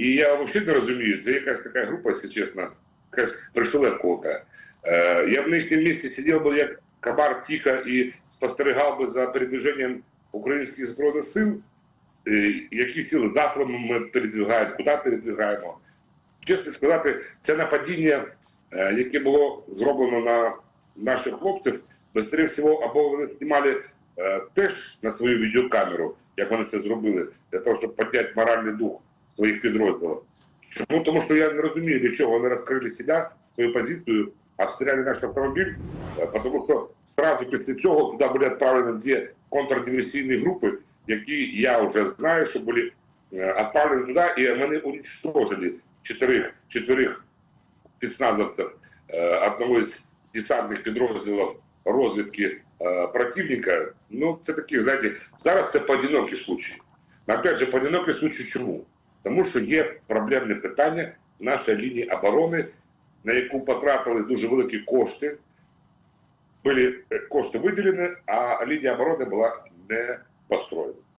І я взагалі не розумію, це якась така група, якщо чесно, якась пришелепковка. Е, я б на їхньому місці сидів би як кабар тихо і спостерігав би за передвиженням українських збройних сил, е, які сили засобами ми передвигаємо, куди передвигаємо. Чесно сказати, це нападіння, е, яке було зроблено на наших хлопців, быстрее всього, або вони знімали е, теж на свою відеокамеру, як вони це зробили, для того, щоб підняти моральний дух своїх підрозділів. Чому? Тому що я не розумію, для чого вони розкрили себе, свою позицію, обстріляли наш автомобіль, е, тому що сразу після цього туди були відправлені дві контрдиверсійні групи, які я вже знаю, що були е, відправлені туди, і вони уничтожили чотирих, чотирих спецназовців е, одного із десантних підрозділів розвідки противника. Ну, це такі, знаєте, зараз це поодинокі случаї. Опять же, поодинокі случаї чому? Тому що є проблемне питання в нашій лінії оборони, на яку потратили дуже великі кошти. Були е, кошти виділені, а лінія оборони була не построєна.